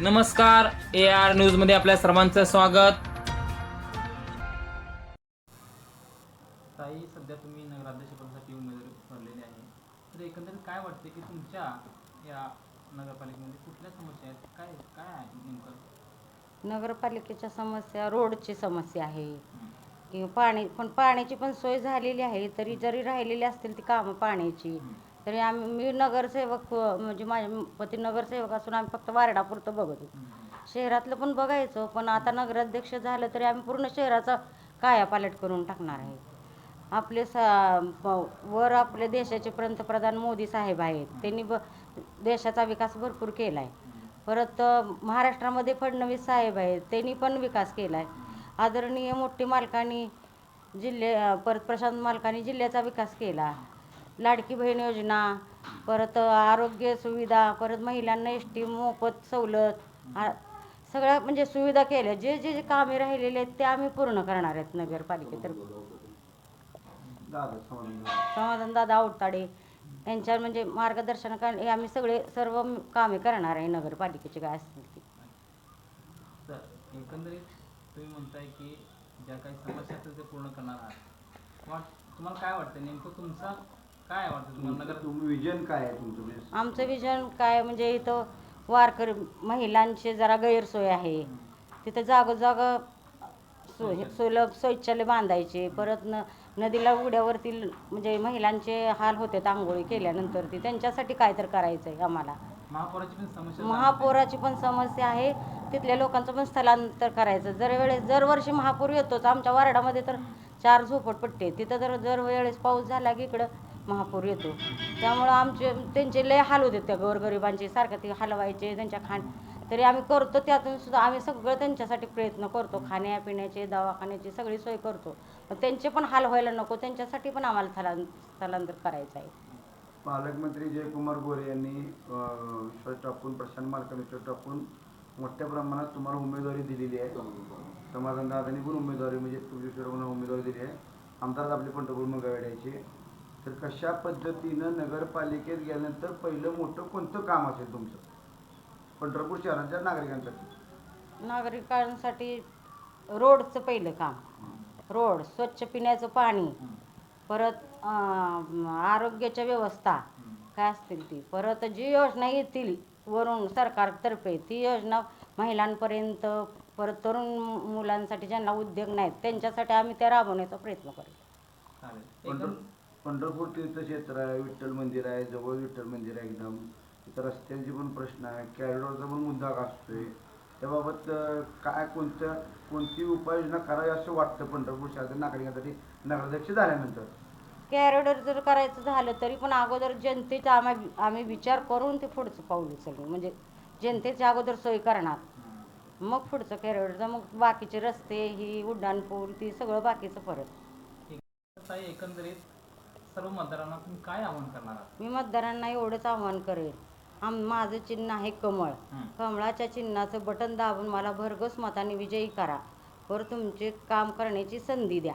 नमस्कार A R न्यूजमध्ये आपल्या सर्वांचं स्वागत. ताई सध्या तुम्ही नगराध्यक्षपदासाठी उमेदवारी भरलेली आहे. तर एकंदरीत काय वाटते की तुमच्या या नगरपालिकेमध्ये कुठल्या समस्या आहेत? काय काय आहे नेमकं? नगरपालिकेच्या समस्या रोडची समस्या आहे. किंवा पाणी पण पाण्याची पण सोय झालेली आहे. तरी जरी राहिलेली असतील ती कामं पाण्याची. तरी आम्ही मी नगरसेवक म्हणजे माझ्या पती नगरसेवक असून आम्ही फक्त वारडापुरतं बघत होतो. शहरातलं पण बघायचो पण आता नगराध्यक्ष झालं तरी आम्ही पूर्ण शहराचा कायापालट करून टाकणार आहे. आपले सा प- वर आपले देशाचे पंतप्रधान मोदी साहेब आहेत. त्यांनी ब देशाचा विकास भरपूर केला आहे परत महाराष्ट्रामध्ये फडणवीस साहेब आहेत. त्यांनी पण विकास केला आहे आदरणीय मोठी मालकांनी जिल्हे परत प्रशांत मालकांनी जिल्ह्याचा विकास केला. लाडकी बहीण योजना परत आरोग्य सुविधा परत महिलांना एस टी मोफत सवलत आ- सगळ्या म्हणजे सुविधा केल्या. जे जे जे कामे राहिलेले आहेत ते आम्ही पूर्ण करणार आहेत नगरपालिकेतर्फे. समाधान दादा आवताडे यांच्या म्हणजे मार्गदर्शनाखाली आम्ही सगळे सर्व कामे करणार आहे नगरपालिकेचे काय असतील ते. तर एकंदरीत तुम्ही म्हणताय की ज्या काही समस्या असतील ते पूर्ण करणार आहात. वाट तुम्हाला काय वाटतं नेमकं तुमचा काय वाटतं तुम्हाला? नगर तुम्ही विजन काय आहे तुमचं? म्हणजे आमचं विजन काय म्हणजे इथं वारकरी महिलांची जरा गैरसोय आहे. तिथं जागोजाग सोय सुलभ शौचालय बांधायचे. परत न नदीला उड्यावरती म्हणजे महिलांचे हाल होते आंघोळी केल्यानंतर. ती त्यांच्यासाठी काय तर करायचं आहे आम्हाला. महापौराची पण समस्या जाणवते. महापुराची पण समस्या आहे. तिथल्या लोकांचं पण स्थलांतर करायचं. जर वेळेस दरवर्षी महापूर येतोच. आमच्या वार्डामध्ये तर चार झोपडपट्टी तिथं जर दर वेळेस पाऊस झाला की इकडं महापूर येतो. त्यामुळं आमचे त्यांचे लय हाल होते त्या गोरगरिबांचे. सारखं ते हलवायचे त्यांच्या खाण तरी आम्ही करतो त्यातून सुद्धा आम्ही सगळं त्यांच्यासाठी प्रयत्न करतो. खाण्यापिण्याचे दवाखान्याची सगळी सोय करतो. पण त्यांचे पण हाल व्हायला नको त्यांच्यासाठी पण आम्हाला स्थला स्थलांतर करायचं आहे. पालकमंत्री जयकुमार गोरे यांनी विश्वास टाकून प्रशांत मालकांनी विश्वास टाकून मोठ्या प्रमाणात तुम्हाला उमेदवारी दिलेली आहे. समाधान दादांनी पण उमेदवारी म्हणजे तुमच्या उमेदवारी दिली आहे. आमदार आपले पंढरपूर मंगळवेड्याचे तर कशा पद्धतीनं नगरपालिकेत गेल्यानंतर पहिलं मोठं कोणतं काम असेल तुमचं? पंढरपूर शहराच्या नागरिकांसाठी. नागरिकांसाठी रोडचं पहिलं काम. रोड स्वच्छ पिण्याचं पाणी परत अं, आरोग्याच्या व्यवस्था काय असतील ती? परत जी योजना येतील वरून सरकारतर्फे ती योजना महिलांपर्यंत परत तरुण मुलांसाठी ज्यांना उद्योग नाहीत त्यांच्यासाठी आम्ही त्या राबवण्याचा प्रयत्न करू. चालेल. पंढर एकंद- पंढरपूर तीर्थक्षेत्र आहे विठ्ठल मंदिर आहे जवळ विठ्ठल मंदिर आहे एकदम. इथं रस्त्यांचे पण प्रश्न आहे कॅरिडॉरचा पण मुद्दा असतोय. त्याबाबत काय कोणत्या कोणती उपाययोजना करावी असं वाटतं पंढरपूर शहरातील नागरिकांसाठी? नगराध्यक्ष झाल्यानंतर. कॅरेडर जर करायचं झालं तरी पण अगोदर जनतेचा आम्ही आम्ही विचार करून ते पुढचं पाऊल उचलू म्हणजे जनतेच्या अगोदर सोय करणार. मग पुढचं कॅरेडरचं मग बाकीचे रस्ते ही उड्डाण पूल ती सगळं बाकीचं परत. एकंदरीत सर्व मतदारांना तुम्ही काय आवाहन करणार आहात? मी मतदारांना एवढंच आव्हान करेन आम माझं चिन्ह आहे कमळ. हं. कमळाच्या चिन्हाचं बटन दाबून मला भरघोस मताने विजयी करा. वर तुमचे काम करण्याची संधी द्या.